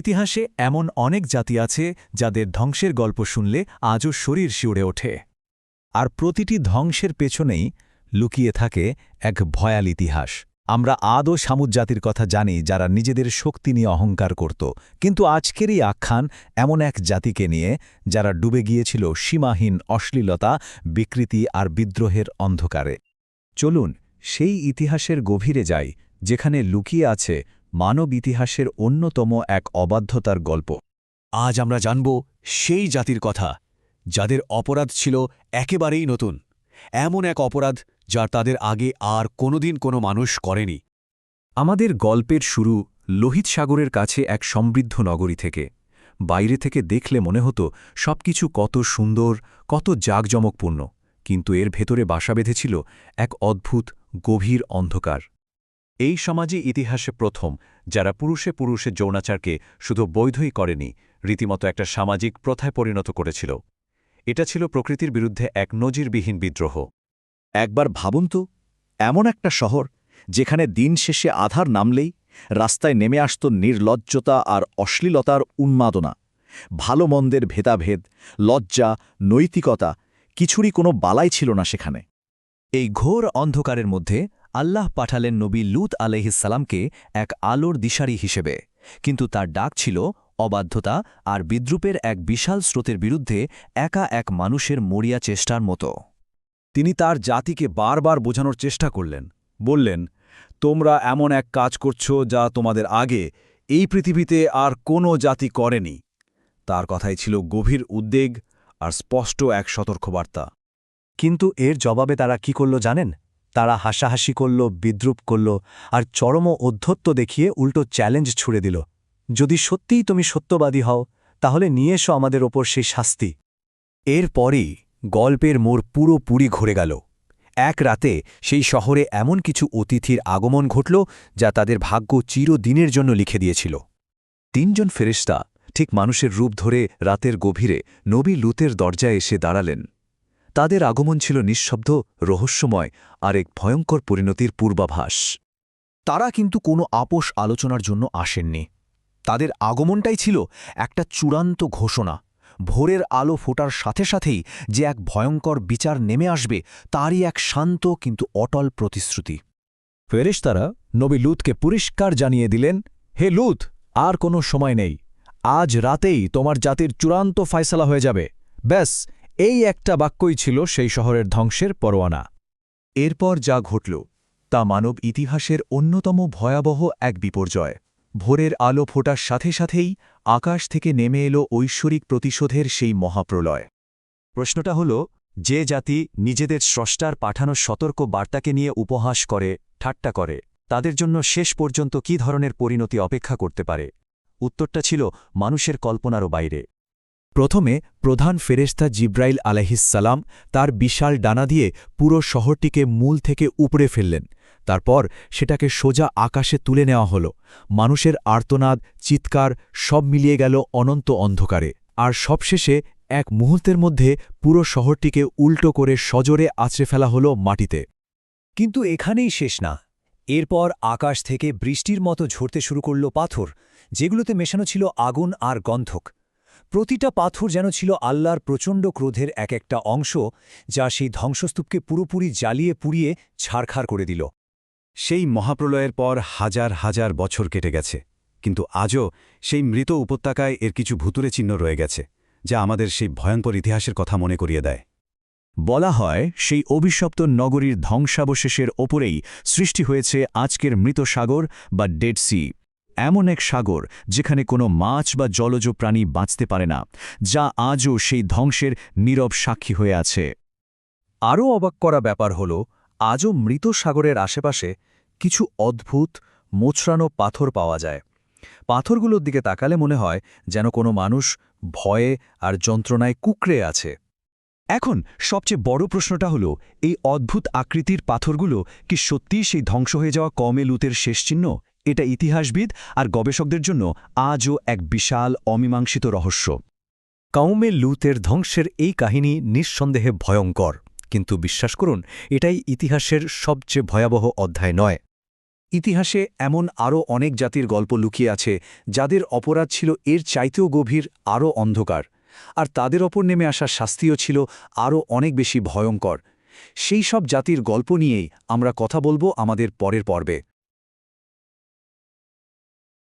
ইতিহাসে এমন অনেক জাতি আছে যাদের ধ্বংসের গল্প শুনলে আজও শরীর শিউড়ে ওঠে। আর প্রতিটি ধ্বংসের পেছনেই লুকিয়ে থাকে এক ভয়াল ইতিহাস। আমরা আদও সামুদ জাতির কথা জানি যারা নিজেদের শক্তি নিয়ে অহংকার করত। কিন্তু আজকেরই আখ্যান এমন এক জাতিকে নিয়ে যারা ডুবে গিয়েছিল সীমাহীন অশ্লীলতা, বিকৃতি আর বিদ্রোহের অন্ধকারে। চলুন সেই ইতিহাসের গভীরে যাই, যেখানে লুকিয়ে আছে মানব ইতিহাসের অন্যতম এক অবাধ্যতার গল্প। আজ আমরা জানব সেই জাতির কথা, যাদের অপরাধ ছিল একেবারেই নতুন। এমন এক অপরাধ যা তাদের আগে আর কোনোদিন কোনো মানুষ করেনি। আমাদের গল্পের শুরু লোহিত সাগরের কাছে এক সমৃদ্ধ নগরী থেকে। বাইরে থেকে দেখলে মনে হতো সবকিছু কত সুন্দর, কত জাঁকজমকপূর্ণ, কিন্তু এর ভেতরে বাসা বেঁধেছিল এক অদ্ভুত, গভীর অন্ধকার। এই সমাজে ইতিহাসে প্রথম, যারা পুরুষে পুরুষে যৌনাচারকে শুধু বৈধই করেনি, রীতিমতো একটা সামাজিক প্রথায় পরিণত করেছিল। এটা ছিল প্রকৃতির বিরুদ্ধে এক নজিরবিহীন বিদ্রোহ। একবার ভাবুন তো, এমন একটা শহর, যেখানে দিন শেষে আধার নামলেই রাস্তায় নেমে আসত নির্লজ্জতা আর অশ্লীলতার উন্মাদনা। ভালো মন্দের ভেদাভেদ, লজ্জা, নৈতিকতা, কিছুরই কোনো বালাই ছিল না সেখানে। এই ঘোর অন্ধকারের মধ্যে আল্লাহ পাঠালেন নবী লুত আলহিসাল্লামকে এক আলোর দিশারি হিসেবে। কিন্তু তার ডাক ছিল অবাধ্যতা আর বিদ্রুপের এক বিশাল স্রোতের বিরুদ্ধে একা এক মানুষের মরিয়া চেষ্টার মতো। তিনি তার জাতিকে বারবার বোঝানোর চেষ্টা করলেন। বললেন, তোমরা এমন এক কাজ করছ যা তোমাদের আগে এই পৃথিবীতে আর কোনো জাতি করেনি। তার কথাই ছিল গভীর উদ্বেগ আর স্পষ্ট এক সতর্কবার্তা। কিন্তু এর জবাবে তারা কি করল জানেন? তারা হাসাহাসি করল, বিদ্রুপ করল আর চরম অধ্যত্ব দেখিয়ে উল্টো চ্যালেঞ্জ ছুড়ে দিল। যদি সত্যিই তুমি সত্যবাদী হও, তাহলে নিয়ে এসো আমাদের ওপর সেই শাস্তি। এরপরই গল্পের মোড় পুরোপুরি ঘুরে গেল। এক রাতে সেই শহরে এমন কিছু অতিথির আগমন ঘটল যা তাদের ভাগ্য চিরদিনের জন্য লিখে দিয়েছিল। তিনজন ফেরিস্তা ঠিক মানুষের রূপ ধরে রাতের গভীরে নবী লুতের দরজায় এসে দাঁড়ালেন। তাদের আগমন ছিল নিঃশব্দ, রহস্যময় আর এক ভয়ঙ্কর পরিণতির পূর্বাভাস। তারা কিন্তু কোনো আপোষ আলোচনার জন্য আসেননি। তাদের আগমনটাই ছিল একটা চূড়ান্ত ঘোষণা। ভোরের আলো ফোটার সাথে সাথেই যে এক ভয়ঙ্কর বিচার নেমে আসবে, তারই এক শান্ত কিন্তু অটল প্রতিশ্রুতি। ফেরেশতারা নবী লুতকে পরিষ্কার জানিয়ে দিলেন, হে লুত, আর কোনো সময় নেই। আজ রাতেই তোমার জাতির চূড়ান্ত ফায়সালা হয়ে যাবে। ব্যাস এই একটা বাক্যই ছিল সেই শহরের ধ্বংসের পরোয়ানা। এরপর যা ঘটল, তা মানব ইতিহাসের অন্যতম ভয়াবহ এক বিপর্যয়। ভোরের আলো ফোটার সাথে সাথেই আকাশ থেকে নেমে এলো ঐশ্বরিক প্রতিশোধের সেই মহাপ্রলয়। প্রশ্নটা হল, যে জাতি নিজেদের স্রষ্টার পাঠানো সতর্ক বার্তাকে নিয়ে উপহাস করে, ঠাট্টা করে, তাদের জন্য শেষ পর্যন্ত কী ধরনের পরিণতি অপেক্ষা করতে পারে? উত্তরটা ছিল, মানুষের কল্পনারও বাইরে। প্রথমে প্রধান ফেরেস্তা জিব্রাইল আলহিসাল্লাম তার বিশাল ডানা দিয়ে পুরো শহরটিকে মূল থেকে উপড়ে ফেললেন। তারপর সেটাকে সোজা আকাশে তুলে নেওয়া হল। মানুষের আর্তনাদ, চিৎকার সব মিলিয়ে গেল অনন্ত অন্ধকারে। আর সবশেষে এক মুহূর্তের মধ্যে পুরো শহরটিকে উল্টো করে সজোরে আছড়ে ফেলা হল মাটিতে। কিন্তু এখানেই শেষ না। এরপর আকাশ থেকে বৃষ্টির মতো ঝরতে শুরু করল পাথর, যেগুলোতে মেশানো ছিল আগুন আর গন্ধক। প্রতিটা পাথর যেন ছিল আল্লাহর প্রচণ্ড ক্রোধের এক একটা অংশ, যা সেই ধ্বংসস্তূপকে পুরোপুরি জ্বালিয়ে পুড়িয়ে ছাড়খাড় করে দিল। সেই মহাপ্রলয়ের পর হাজার হাজার বছর কেটে গেছে, কিন্তু আজও সেই মৃত উপত্যকায় এর কিছু ভুতুরে চিহ্ন রয়ে গেছে, যা আমাদের সেই ভয়ঙ্কর ইতিহাসের কথা মনে করিয়ে দেয়। বলা হয়, সেই অভিশপ্ত নগরীর ধ্বংসাবশেষের ওপরেই সৃষ্টি হয়েছে আজকের মৃত সাগর বা ডেড সি। এমন এক সাগর যেখানে কোনো মাছ বা জলজ প্রাণী বাঁচতে পারে না, যা আজও সেই ধ্বংসের নীরব সাক্ষী হয়ে আছে। আরও অবাক করা ব্যাপার হল, আজও মৃত সাগরের আশেপাশে কিছু অদ্ভুত, মোচড়ানো পাথর পাওয়া যায়। পাথরগুলোর দিকে তাকালে মনে হয় যেন কোনো মানুষ ভয়ে আর যন্ত্রণায় কুকড়ে আছে। এখন সবচেয়ে বড় প্রশ্নটা হল, এই অদ্ভুত আকৃতির পাথরগুলো কি সত্যিই সেই ধ্বংস হয়ে যাওয়া কমে লুতের শেষ চিহ্ন? এটা ইতিহাসবিদ আর গবেষকদের জন্য আজও এক বিশাল অমীমাংসিত রহস্য। কাউমে লুতের ধ্বংসের এই কাহিনী নিঃসন্দেহে ভয়ঙ্কর। কিন্তু বিশ্বাস করুন, এটাই ইতিহাসের সবচেয়ে ভয়াবহ অধ্যায় নয়। ইতিহাসে এমন আরও অনেক জাতির গল্প লুকিয়ে আছে, যাদের অপরাধ ছিল এর চাইতেও গভীর, আরও অন্ধকার। আর তাদের ওপর নেমে আসা শাস্তিও ছিল আরও অনেক বেশি ভয়ঙ্কর। সেই সব জাতির গল্প নিয়েই আমরা কথা বলব আমাদের পরের পর্বে।